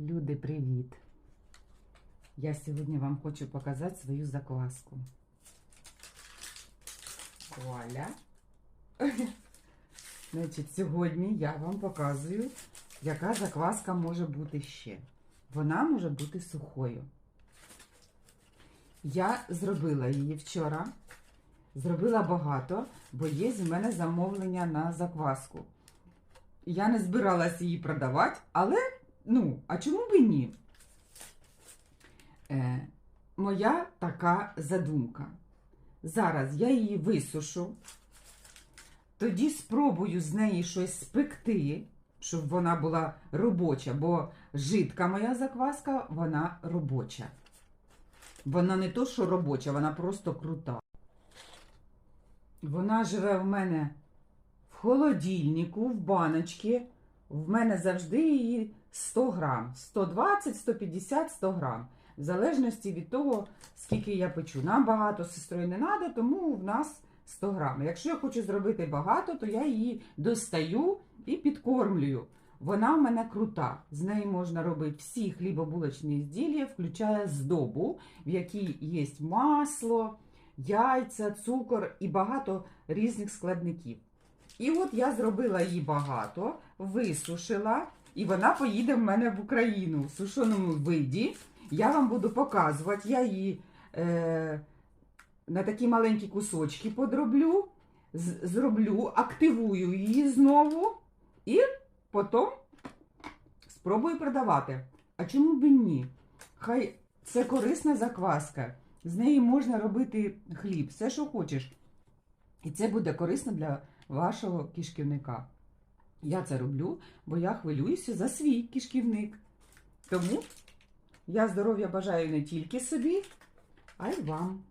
Люди, привіт! Я сьогодні вам хочу показати свою закваску. Вуаля! Значить, сьогодні я вам показую, яка закваска може бути ще. Вона може бути сухою. Я зробила її вчора. Зробила багато, бо є в мене замовлення на закваску. Я не збиралася її продавати, але ну, а чому б і ні? Е, моя така задумка. Зараз я її висушу, тоді спробую з неї щось спекти, щоб вона була робоча, бо жидка моя закваска, вона робоча. Вона не то, що робоча, вона просто крута. Вона живе в мене в холодильнику, в баночці. В мене завжди її 100 грам. 120, 150, 100 грам. В залежності від того, скільки я печу. Нам багато сестрою не треба, тому в нас 100 грам. Якщо я хочу зробити багато, то я її достаю і підкормлюю. Вона в мене крута. З неї можна робити всі хлібобулочні ізділля, включає здобу, в якій є масло, яйця, цукор і багато різних складників. І от я зробила її багато, висушила, і вона поїде в мене в Україну в сушеному виді. Я вам буду показувати, я її е, на такі маленькі кусочки подроблю, зроблю, активую її знову і потім спробую продавати. А чому б ні? Хай це корисна закваска. З неї можна робити хліб, все, що хочеш. І це буде корисно для вашого кишківника. Я це роблю, бо я хвилююся за свій кишківник. Тому я здоров'я бажаю не тільки собі, а й вам.